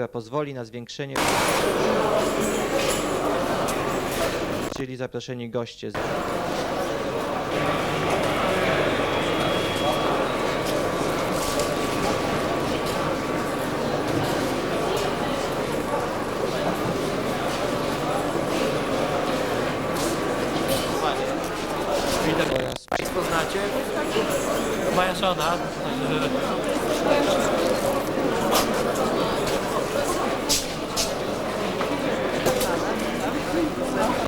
która pozwoli na zwiększenie czyli zaproszeni goście Państwo znacie? Moja żona.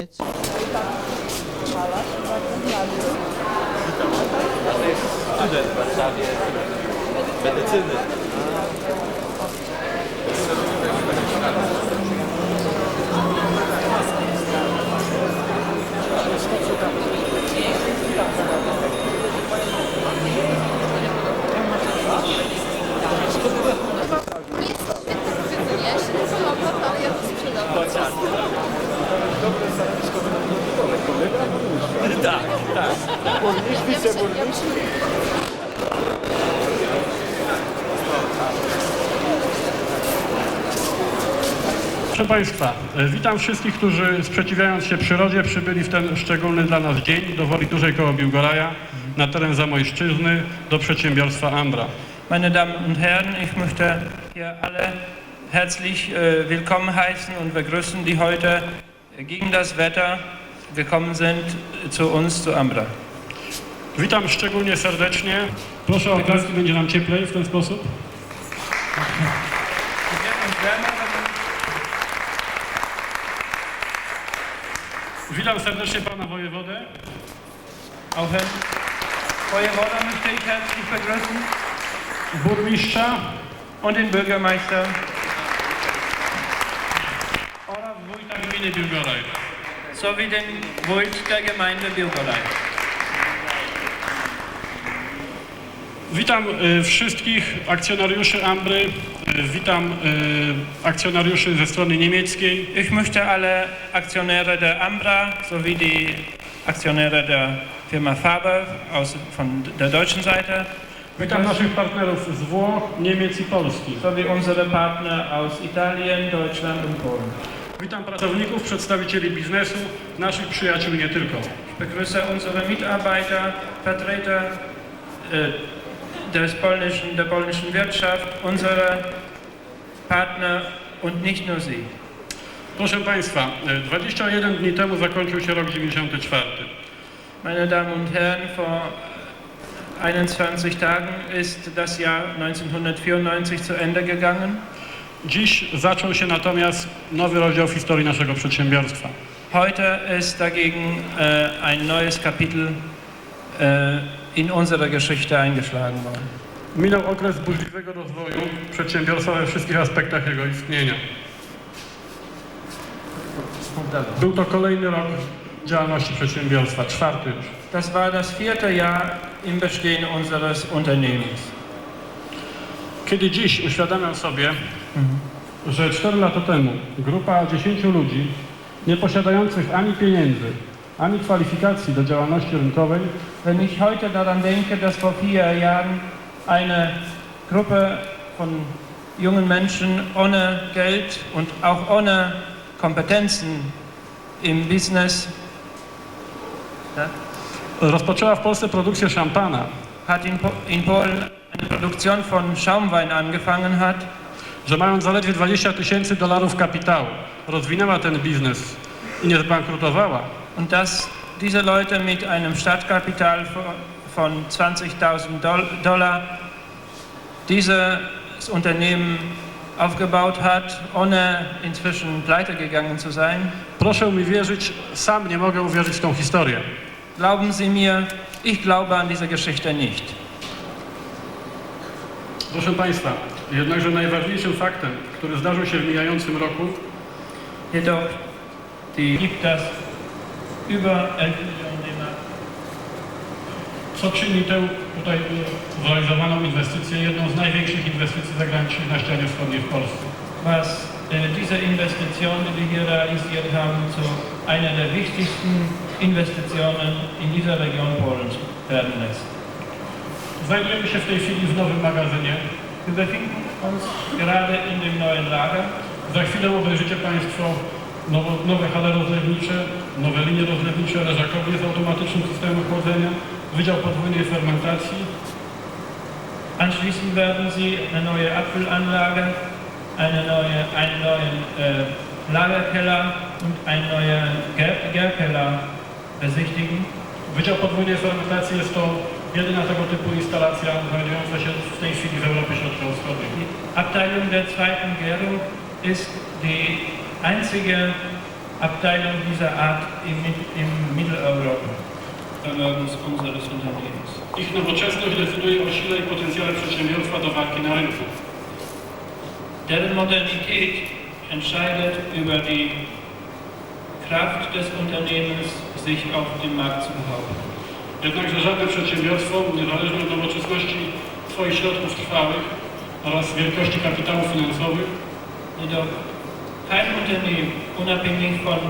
Niemiec. Student w Warszawie. Medycyny. Jest świetne powiedzenie, ja się nie podoba, ale ja to sprzedam. Tak, tak. Ja muszę, ja muszę Proszę Państwa, e, witam wszystkich, którzy sprzeciwiając się przyrodzie przybyli w ten szczególny dla nas dzień do Woli Dużej koło Biłgoraja na teren Zamojszczyzny do przedsiębiorstwa Ambra. Meine Damen und Herren, ich möchte hier alle herzlich äh, willkommen heißen und begrüßen, die heute gegen das Wetter gekommen sind zu uns, zu Ambra. Witam szczególnie serdecznie. Proszę o oklaski, będzie nam cieplej w ten sposób. Witam serdecznie Pana Wojewodę, Auch Herrn Feuerwaller möchte ich herzlich begrüßen burmistrza und den Bürgermeister oraz wójta gminy Biłgoraj. sowie den Wult der Gemeinde Bilgolei. Witam y, wszystkich akcjonariuszy Ambry, y, witam y, akcjonariuszy ze strony niemieckiej, Ich möchte alle Aktionäre der Ambra sowie die Aktionäre der Firma Faber aus, von der deutschen Seite witam naszych partnerów z Włoch, Niemiec i Polski. sowie unsere Partner aus Italien, Deutschland und Polen. Witam pracowników, przedstawicieli biznesu, naszych przyjaciół nie tylko. Ich begrüße unsere Mitarbeiter, Vertreter äh, des polnischen, der polnischen Wirtschaft, unsere Partner und nicht nur sie. Proszę Państwa, y, 21 dni temu zakończył się rok 94. Meine Damen und Herren, vor 21 Tagen ist das Jahr 1994 zu Ende gegangen. Dziś zaczął się natomiast nowy rozdział w historii naszego przedsiębiorstwa. Heute ist dagegen äh, ein neues Kapitel äh, in unserer Geschichte eingeschlagen worden. Minął okres burzliwego rozwoju przedsiębiorstwa we wszystkich aspektach jego istnienia. Był to kolejny rok działalności przedsiębiorstwa, czwarty już. Das war das vierte Jahr im Bestehen unseres Unternehmens. Kiedy dziś uświadamiam sobie, że 4 lata temu grupa 10 ludzi, nie posiadających ani pieniędzy, ani kwalifikacji do działalności rynkowej, Wenn ich heute daran denke, dass vor vier Jahren eine Gruppe von jungen Menschen ohne Geld und auch ohne Kompetenzen im Business ja, rozpoczęła w Polsce produkcję szampana, hat in, in Polen eine Produktion von Schaumwein angefangen hat, że mając zaledwie 20 tysięcy dolarów kapitału, rozwinęła ten biznes i nie zbankrutowała, und dass diese Leute mit einem Stadtkapital von- von 20.000 Doll- Dollar dieses Unternehmen aufgebaut hat, ohne inzwischen pleite gegangen zu sein. proszę mi wierzyć, sam nie mogę uwierzyć w tą historię. Glauben Sie mir, ich glaube an diese Geschichte nicht. Proszę Państwa, jednakże najważniejszym faktem, który zdarzył się w mijającym roku, Jedoch die, gibt das über 11 Millionen D-Mark. co czyni tę tutaj zrealizowaną inwestycję jedną z największych inwestycji zagranicznych na ścianie wschodniej w Polsce. was äh, diese Investition, die wir realisiert haben, zu einer der wichtigsten Investitionen in dieser Region Polens werden lässt. Znajdujemy się w tej chwili w nowym magazynie. Wir befinden uns gerade in dem neuen Lager. Za chwilę obejrzycie Państwo nowo, nowe hale rozlewnicze, nowe linie rozlewnicze leżakowie z automatycznym systemem chłodzenia, Wydział Podwójnej Fermentacji, Anschließend werden Sie eine neue Apfelanlage, eine neue, einen neuen äh, Lagerkeller und einen neuen Gär Gärkeller besichtigen. Wydział Podwójnej Fermentacji jest to jedyna tego typu instalacja znajdująca się w tej chwili w Europie Środkowo-Wschodniej. Abteilung der zweiten Gärung ist die einzige Abteilung dieser Art in, Mit- in Mitteleuropa. Ich nowoczesność decyduje o sile i potencjale przedsiębiorstwa do walki na rynku. Deren Modernität entscheidet über die Kraft des Unternehmens, sich auf dem Markt zu behaupten. Jednakże żadne przedsiębiorstwo, niezależnie od nowoczesności swoich środków trwałych oraz wielkości kapitałów finansowych, Jedoch kein Unternehmen, unabhängig von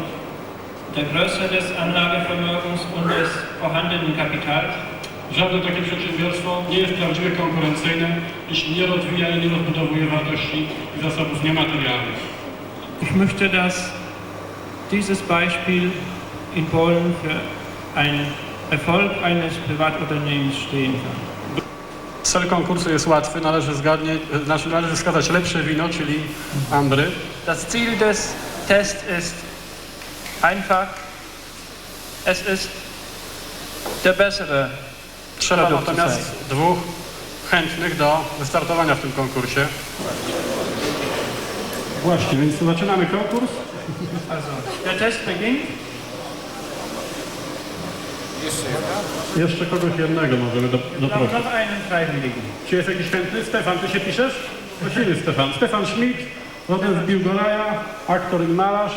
der Größe des Anlagevermögens und des vorhandenen Kapitals, żadne takie przedsiębiorstwo nie jest prawdziwie konkurencyjne, jeśli nie rozwija i nie rozbudowuje wartości i zasobów niematerialnych. Ich möchte, dass dieses Beispiel in Polen für einen Erfolg eines Privatunternehmens stehen kann. Cel konkursu jest łatwy, należy, zgadnie, znaczy należy wskazać lepsze wino, czyli ambry. Das Ziel des Tests ist einfach, es ist der bessere Trzeba natomiast dwóch chętnych do wystartowania w tym konkursie. Właśnie, więc zaczynamy konkurs. Also, der Test beginnt. Jeszcze kogoś jednego możemy do, doprosić. Freiwilligen. Czy jest jakiś chętny? Stefan, ty się piszesz? Prosimy Stefan. Stefan Schmidt, rodem z Biłgoraja, aktor i malarz.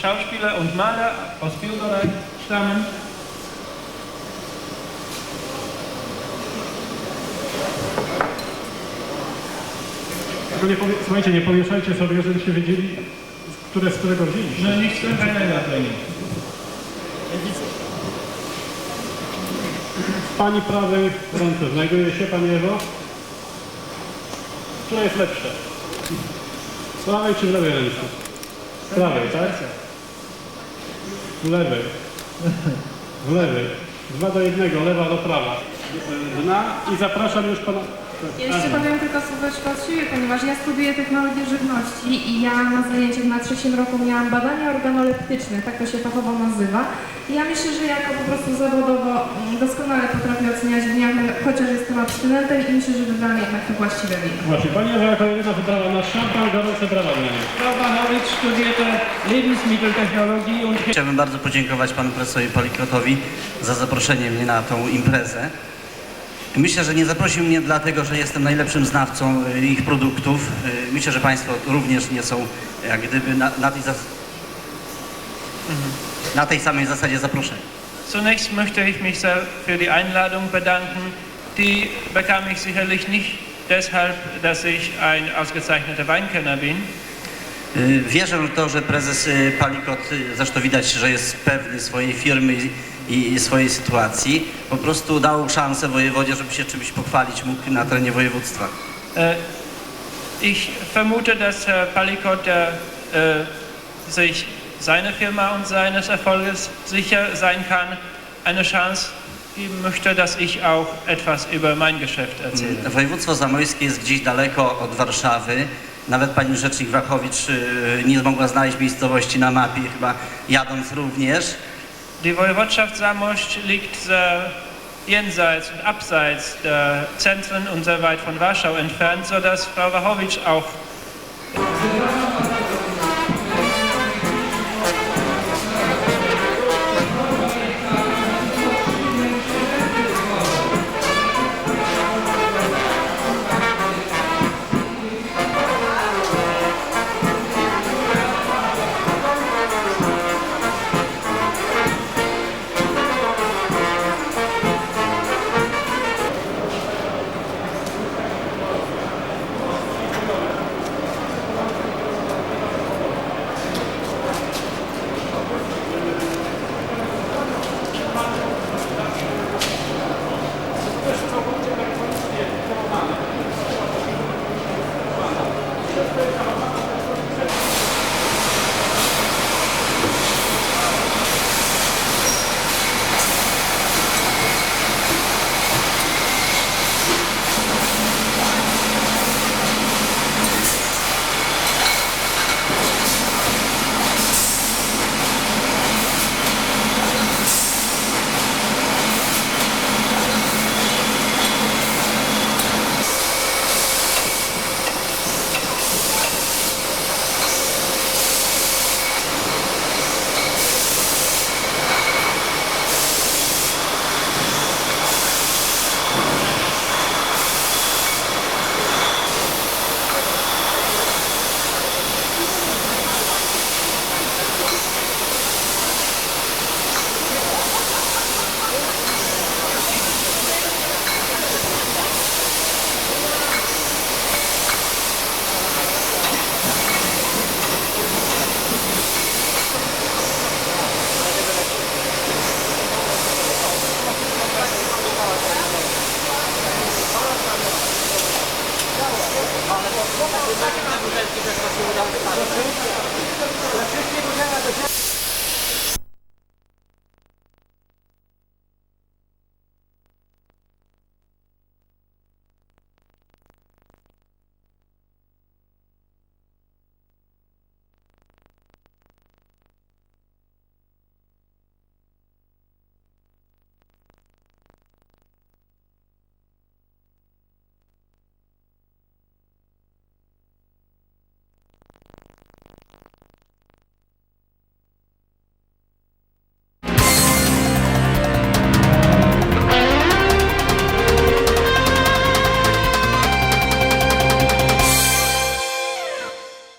Schauspieler und Maler aus Bieloreit stammen. Nie powie, słuchajcie, nie pomieszajcie sobie, żebyście wiedzieli, które z którego wzięliście. No nicht zueinander bringen. Pani prawej ręce znajduje się Pani Ewo. Która jest lepsza? W prawej czy w lewej ręce? W prawej, tak? W lewej. W lewej. Dwa do jednego, lewa do prawa. Dna i zapraszam już Pana... Ja jeszcze powiem tylko słóweczko od siebie, ponieważ ja studiuję technologię żywności i ja na zajęciach na trzecim roku miałam badania organoleptyczne, tak to się fachowo nazywa. I ja myślę, że jako po prostu zawodowo mm, doskonale potrafię oceniać winiarkę, chociaż jestem abstynentem i myślę, że wybrałam jednak to właściwe wino. Właśnie, Pani Ewa jako jedyna wybrała nasz szampan, gorące brawa dla niej. Frau Bachowitz studierte Lebensmitteltechnologie und Chciałbym bardzo podziękować panu profesorowi Polikrotowi za zaproszenie mnie na tą imprezę. Myślę, że nie zaprosił mnie dlatego, że jestem najlepszym znawcą y, ich produktów. Y, Myślę, że państwo również nie są jak gdyby na, na, tej, zas- na tej samej zasadzie zaproszeni. Zunächst möchte ich mich für die Einladung bedanken. Die bekam ich sicherlich nicht deshalb, dass ich ein ausgezeichneter Weinkenner bin, Y, Wierzę w to, że prezes Palikot, zresztą widać, że jest pewny swojej firmy i, swojej sytuacji, po prostu dał szansę wojewodzie, żeby się czymś pochwalić mógł na terenie województwa. Äh, Ich vermute, dass Herr Palikot der, äh, sich seine Firma und seines Erfolges sicher sein kann, eine Chance geben möchte, dass ich auch etwas über mein Geschäft erzähle. Województwo zamojskie jest gdzieś daleko od Warszawy. Nawet pani rzecznik Wachowicz y, nie mogła znaleźć miejscowości na mapie, chyba jadąc również. Die Woiwodschaft Samost liegt sehr jenseits und abseits der Zentren und sehr weit von Warschau entfernt, sodass Frau Wachowicz auch Proszę? Proszę? Proszę?